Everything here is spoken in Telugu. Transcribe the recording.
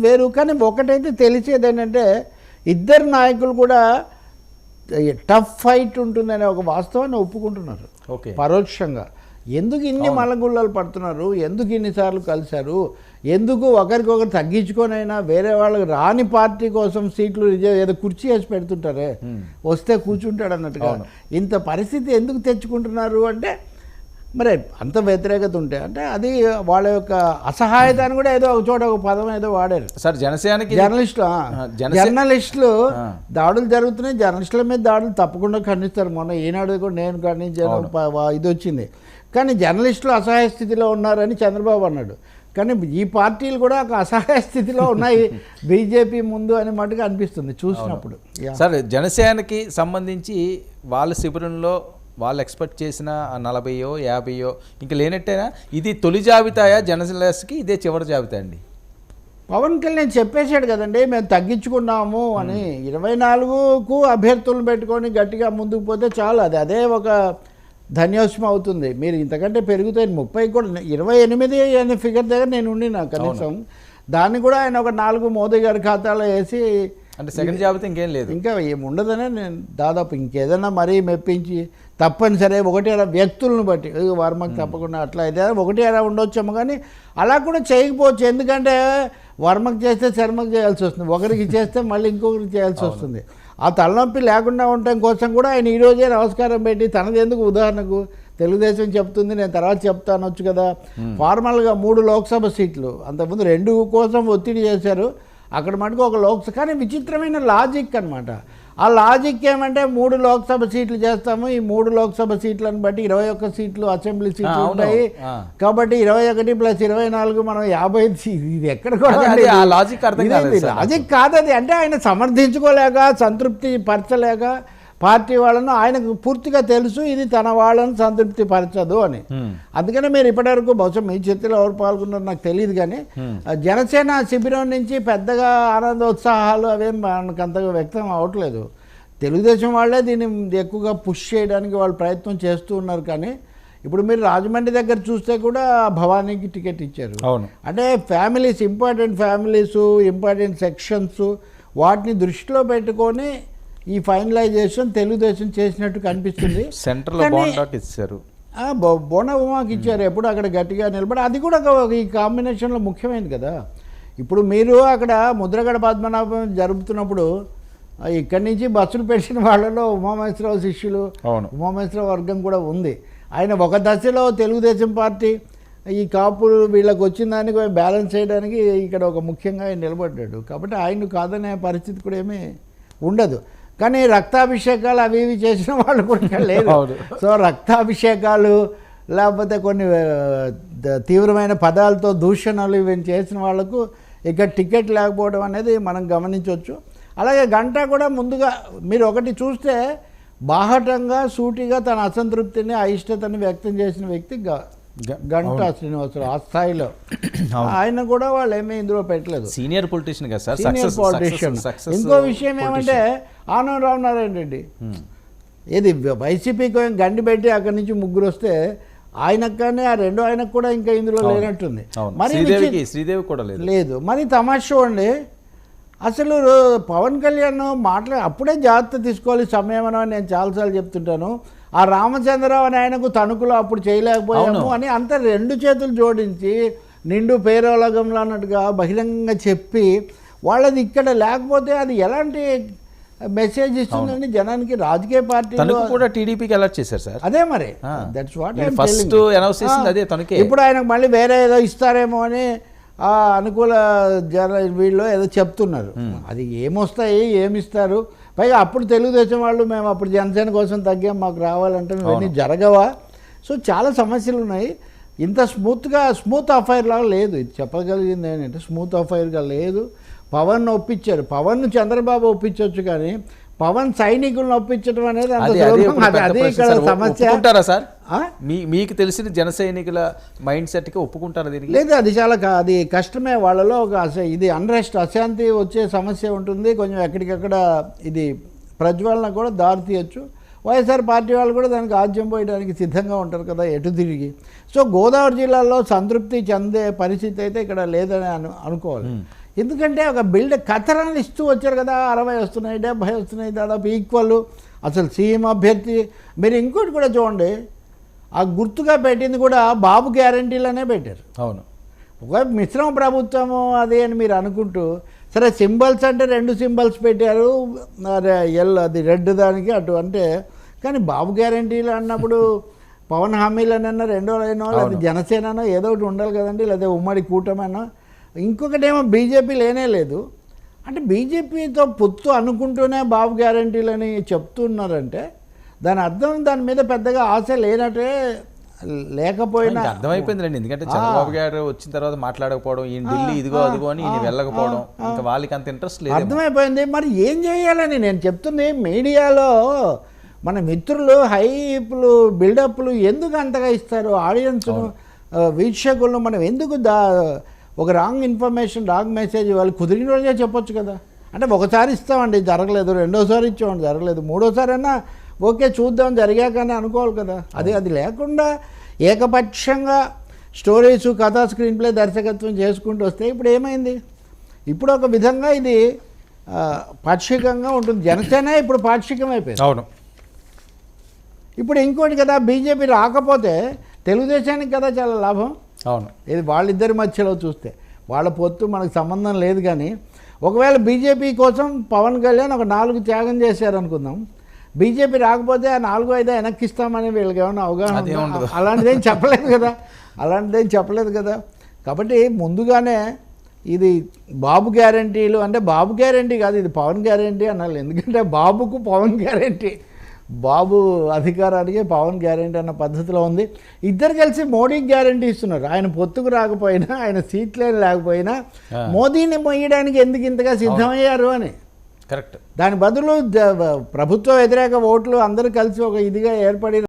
వేరు కానీ ఒకటైతే తెలిసేది ఏంటంటే ఇద్దరు నాయకులు కూడా టఫ్ ఫైట్ ఉంటుందనే ఒక వాస్తవాన్ని ఒప్పుకుంటున్నారు. ఓకే. పరోక్షంగా. ఎందుకు ఇన్ని మలగుల్లలు పడుతున్నారు? ఎందుకు ఇన్నిసార్లు కలిశారు? ఎందుకు ఒకరికొకరు తగ్గించుకొనైనా వేరే వాళ్ళకి రాని పార్టీ కోసం సీట్లు రిజర్వ్ ఏదో కుర్చీ వేసి పెడుతుంటారే? వస్తే కూర్చుంటాడు అన్నట్టుగా. ఇంత పరిస్థితి ఎందుకు తెచ్చుకుంటున్నారు అంటే మరి అంత వ్యతిరేకత ఉంటే అంటే అది వాళ్ళ యొక్క అసహాయతను కూడా ఏదో ఒక చోట ఒక పదం ఏదో వాడారు. సార్ జనసేనకి జర్నలిస్టులు జర్నలిస్టులు. దాడులు జరుగుతున్నాయి జర్నలిస్టుల మీద దాడులు తప్పకుండా ఖండిస్తారు. మొన్న ఈనాడు కూడా నేను ఖండించాను ఇది వచ్చింది. కానీ జర్నలిస్టులు అసహాయ స్థితిలో ఉన్నారని చంద్రబాబు అన్నాడు. కానీ ఈ పార్టీలు కూడా ఒక అసహాయ స్థితిలో ఉన్నాయి బీజేపీ ముందు అని మటుకు అనిపిస్తుంది చూసినప్పుడు. సార్ జనసేనకి సంబంధించి వాళ్ళ శిబిరంలో వాళ్ళు ఎక్స్పెక్ట్ చేసిన నలభైయో యాభైయో ఇంకా లేనట్టేనా ఇది తొలి జాబితాయా? జనసేనకి ఇదే చివరి జాబితా అండి. పవన్ కళ్యాణ్ చెప్పేశాడు కదండి మేము తగ్గించుకున్నాము అని. ఇరవై నాలుగుకు అభ్యర్థులను పెట్టుకొని గట్టిగా ముందుకు పోతే చాలు అది అదే ఒక ధన్యోష్మ అవుతుంది. మీరు ఇంతకంటే పెరుగుతాయి ముప్పై కూడా ఇరవై ఎనిమిది అనే ఫిగర్ దగ్గర నేను ఉండినా కనీసం. దాన్ని కూడా ఆయన ఒక నాలుగు మోదీ గారి ఖాతాలో వేసి అంటే సెకండ్ జాబితా ఇంకేం లేదు. ఇంకా ఏం ఉండదనే నేను దాదాపు ఇంకేదైనా మరీ మెప్పించి తప్పనిసరి ఒకటి అలా వ్యక్తులను బట్టి. "ఏ, వర్మకు తప్పకుండా అట్లా అయితే ఒకటి అలా ఉండొచ్చేమో కానీ అలా కూడా చేయకపోవచ్చు. ఎందుకంటే వర్మకు చేస్తే శర్మకు చేయాల్సి వస్తుంది. ఒకరికి చేస్తే మళ్ళీ ఇంకొకరికి చేయాల్సి వస్తుంది. ఆ తలనొప్పి లేకుండా ఉండటం కోసం కూడా ఆయన ఈరోజే నమస్కారం పెట్టి తనది ఎందుకు ఉదాహరణకు తెలుగుదేశం చెప్తుంది నేను తర్వాత చెప్తానొచ్చు కదా. ఫార్మల్గా మూడు లోక్సభ సీట్లు. అంతకుముందు రెండు కోసం ఒత్తిడి చేశారు. అక్కడ మటుకు ఒక లోక్సభ కానీ విచిత్రమైన లాజిక్ అన్నమాట. ఆ లాజిక్ ఏమంటే మూడు లోక్సభ సీట్లు చేస్తాము ఈ మూడు లోక్సభ సీట్లను బట్టి ఇరవై ఒక్క సీట్లు అసెంబ్లీ సీట్లు. ఉంటాయి. కాబట్టి ఇరవై ఒకటి ప్లస్ ఇరవై నాలుగు మనం యాభై ఇది ఎక్కడ కూడా లాజిక్ లాజిక్ కాదు అది అంటే ఆయన సమర్థించుకోలేక సంతృప్తి పరచలేక పార్టీ వాళ్ళను ఆయనకు పూర్తిగా తెలుసు ఇది తన వాళ్ళను సంతృప్తి పరచదు అని. అందుకనే మీరు ఇప్పటివరకు బహుశా మీ చేతిలో ఎవరు పాల్గొన్నారో నాకు తెలియదు కానీ జనసేన శిబిరం నుంచి పెద్దగా ఆనందోత్సాహాలు అవేం మనకు అంతగా వ్యక్తం అవ్వట్లేదు తెలుగుదేశం వాళ్ళే దీన్ని ఎక్కువగా పుష్ చేయడానికి వాళ్ళు ప్రయత్నం చేస్తూ ఉన్నారు కానీ ఇప్పుడు మీరు రాజమండ్రి దగ్గర చూస్తే కూడా భవానీకి టికెట్ ఇచ్చారు. అంటే families important families important sections వాటిని దృష్టిలో పెట్టుకొని ఈ ఫైనలైజేషన్ తెలుగుదేశం చేసినట్టు కనిపిస్తుంది. సెంటర్లో బాగుంటాట్ ఇచ్చారు. ఆ, బొ- బోన ఉమాకి ఇచ్చారు. ఎప్పుడు అక్కడ గట్టిగా నిలబడి అది కూడా ఒక- ఈ కాంబినేషన్లో ముఖ్యమైనది కదా. ఇప్పుడు మీరు అక్కడ ముద్రగడ పద్మనాభం జరుపుతున్నప్పుడు ఇక్కడి నుంచి బస్సులు పెట్టిన వాళ్ళలో ఉమామహేశ్వరరావు శిష్యులు ఉమామహేశ్వరరావు వర్గం కూడా ఉంది. ఆయన ఒక దశలో తెలుగుదేశం పార్టీ ఈ కాపులు వీళ్ళకి వచ్చిన దానికి బ్యాలెన్స్ చేయడానికి ఇక్కడ ఒక ముఖ్యంగా ఆయన నిలబడ్డాడు. కాబట్టి ఆయన కాదనే పరిస్థితి కూడా ఏమీ ఉండదు. కానీ రక్తాభిషేకాలు అవి ఇవి చేసిన వాళ్ళు కూడా అవును. సో రక్తాభిషేకాలు లేకపోతే కొన్ని తీవ్రమైన పదాలతో దూషణలు ఇవి చేసిన వాళ్ళకు ఇక టికెట్ లేకపోవడం అనేది మనం గమనించవచ్చు అలాగే గంట కూడా ముందుగా మీరు ఒకటి చూస్తే బాహటంగా సూటిగా తన అసంతృప్తిని అయిష్టతని వ్యక్తం చేసిన వ్యక్తి గంటా శ్రీనివాసరావు ఆ స్థాయిలో. ఆయన కూడా వాళ్ళు ఏమీ ఇందులో పెట్టలేదు. సీనియర్ పొలిటీషియన్ కదా సార్. సీనియర్ పాలిటీషియన్ ఇంకో విషయం ఏమంటే ఆనం రామనారాయణ రెడ్డి. ఏది వైసీపీకి గండి పెట్టి అక్కడి నుంచి ముగ్గురు వస్తే ఆయనకు కానీ ఆ రెండో ఆయనకు కూడా ఇంకా ఇందులో లేనట్టుంది. మరి శ్రీదేవి కూడా లేదు. లేదు. మరి తమాషా అండి. అసలు పవన్ కళ్యాణ్ మాట్లా అప్పుడే జాగ్రత్త తీసుకోవాలి సంయమనం అని నేను చాలాసార్లు చెప్తుంటాను. ఆ రామచంద్రరావు అని ఆయనకు తణుకులో అప్పుడు చేయలేకపోయాము. అని అంత రెండు చేతులు జోడించి నిండు పేరోలగంలో అన్నట్టుగా బహిరంగంగా చెప్పి వాళ్ళది ఇక్కడ లేకపోతే అది ఎలాంటి మెసేజ్ ఇస్తుందని జనానికి రాజకీయ పార్టీలో తనకు కూడా టీడీపీకి అలర్ట్ చేశారు సార్. అదే మరి. దట్స్ వాట్ ఫస్ట్ అనౌన్స్ చేసింది అదే తనకే ఇప్పుడు ఆయనకు మళ్ళీ వేరే ఏదో ఇస్తారేమో అని ఆ అనుకూల జన వీళ్ళు ఏదో చెప్తున్నారు. అది ఏమొస్తాయి ఏమి ఇస్తారు పైగా అప్పుడు తెలుగుదేశం వాళ్ళు మేము అప్పుడు జనసేన కోసం తగ్గాం మాకు రావాలంటే ఇవన్నీ జరగవా? సో చాలా సమస్యలు ఉన్నాయి. ఇంత స్మూత్గా స్మూత్ అఫైర్ లాగా లేదు. ఇది చెప్పగలిగింది ఏంటంటే స్మూత్ అఫైర్గా లేదు. పవన్ ఒప్పించారు. పవన్ చంద్రబాబు ఒప్పించవచ్చు కానీ పవన్ సైనికులను ఒప్పించడం అనేది అంత అదే ఇక్కడ సమస్య సార్? మీ మీకు తెలిసిన జన సైనికుల మైండ్ సెట్కి ఒప్పుకుంటారా దీనికి? లేదు అది చాలా అది కష్టమే. వాళ్ళలో ఒక ఇది అన్రెస్ట్ అశాంతి వచ్చే సమస్య ఉంటుంది. కొంచెం ఎక్కడికక్కడ ఇది ప్రజ్వలన కూడా దారి తీయచ్చు వైఎస్ఆర్ పార్టీ వాళ్ళు కూడా దానికి ఆజ్యం పోయడానికి సిద్ధంగా ఉంటారు కదా ఎటు తిరిగి. సో గోదావరి జిల్లాలో సంతృప్తి చెందే పరిస్థితి అయితే ఇక్కడ లేదని అను అనుకోవాలి. ఎందుకంటే ఒక బిల్డ్ కథనాలు ఇస్తూ వచ్చారు కదా అరవై వస్తున్నాయి డెబ్భై వస్తున్నాయి దాదాపు ఈక్వల్. అసలు సీఎం అభ్యర్థి మీరు ఇంకోటి కూడా చూడండి. ఆ గుర్తుగా పెట్టింది కూడా బాబు గ్యారంటీలనే పెట్టారు. అవును. ఒక మిశ్రమ ప్రభుత్వము అది అని మీరు అనుకుంటూ సరే సింబల్స్ అంటే రెండు సింబల్స్ పెట్టారు ఎల్ అది రెడ్ దానికి అటు అంటే కానీ బాబు గ్యారంటీలు అన్నప్పుడు పవన్ హామీలనన్నా రెండో లైనో లేదా అవును. జనసేననో ఏదో ఒకటి ఉండాలి కదండి లేదా ఉమ్మడి కూటమనో ఇంకొకటేమో బీజేపీ లేనే లేదు. అంటే బీజేపీతో పొత్తు అనుకుంటూనే బాబు గ్యారంటీలని చెప్తున్నారంటే దాని అర్థం దాని మీద పెద్దగా ఆశ లేనట్టే లేకపోయినా ఇంకా అర్థమైపోయిందిలేండి. ఎందుకంటే చంద్రబాబు గారు వచ్చిన తర్వాత మాట్లాడకపోవడం ఈయన ఢిల్లీ ఇదిగో అదిగో అని ఈయన వెళ్ళకపోవడం ఇంకా వాళ్ళకి అంత ఇంట్రెస్ట్ లేదు అర్థమైపోయింది. మరి ఏం చేయాలని నేను చెప్తుంది మీడియాలో మన మిత్రులు హైప్లు బిల్డప్లు ఎందుకు అంతగా ఇస్తారు? ఆడియన్స్ను వీక్షకులను మనం ఎందుకు దా ఒక రాంగ్ ఇన్ఫర్మేషన్ రాంగ్ మెసేజ్ వాళ్ళు కుదిరిన రోజే చెప్పొచ్చు కదా. అంటే ఒకసారి ఇస్తామండి జరగలేదు రెండోసారి ఇచ్చామండి జరగలేదు మూడోసారి అయినా ఓకే చూద్దాం జరిగాకనే అనుకోవాలి కదా. అది అది లేకుండా ఏకపక్షంగా స్టోరీస్ కథా స్క్రీన్ ప్లే దర్శకత్వం చేసుకుంటూ వస్తే ఇప్పుడు ఏమైంది? ఇప్పుడు ఒక విధంగా ఇది పాక్షికంగా ఉంటుంది. జనసేన ఇప్పుడు పాక్షికం అయిపోయింది. అవును. ఇప్పుడు ఇంకోటి కదా బీజేపీ రాకపోతే తెలుగుదేశానికి కదా చాలా లాభం. అవును. ఇది వాళ్ళిద్దరి మధ్యలో చూస్తే. వాళ్ళ పొత్తు మనకు సంబంధం లేదు కానీ ఒకవేళ బీజేపీ కోసం పవన్ కళ్యాణ్ ఒక నాలుగు త్యాగం చేశారు అనుకుందాం బీజేపీ రాకపోతే ఆ నాలుగు ఐదు వెనక్కిస్తామని వీళ్ళకి ఏమైనా అవగాహన. అలాంటిదేం చెప్పలేదు కదా. అలాంటిదేం చెప్పలేదు కదా. కాబట్టి ముందుగానే ఇది బాబు గ్యారంటీలు అంటే బాబు గ్యారంటీ కాదు ఇది పవన్ గ్యారంటీ అనాలి. ఎందుకంటే బాబుకు పవన్ గ్యారంటీ. బాబు అధికారానికి పవన్ గ్యారంటీ అన్న పద్ధతిలో ఉంది. ఇద్దరు కలిసి మోడీకి గ్యారంటీ ఇస్తున్నారు. ఆయన పొత్తుకు రాకపోయినా ఆయన సీట్లే లేకపోయినా. మోదీని మొయ్యడానికి ఎందుకు ఇంతగా సిద్ధమయ్యారు అని. కరెక్ట్. దాని బదులు ప్రభుత్వ వ్యతిరేక ఓట్లు అందరూ కలిసి ఒక ఇదిగా ఏర్పడిన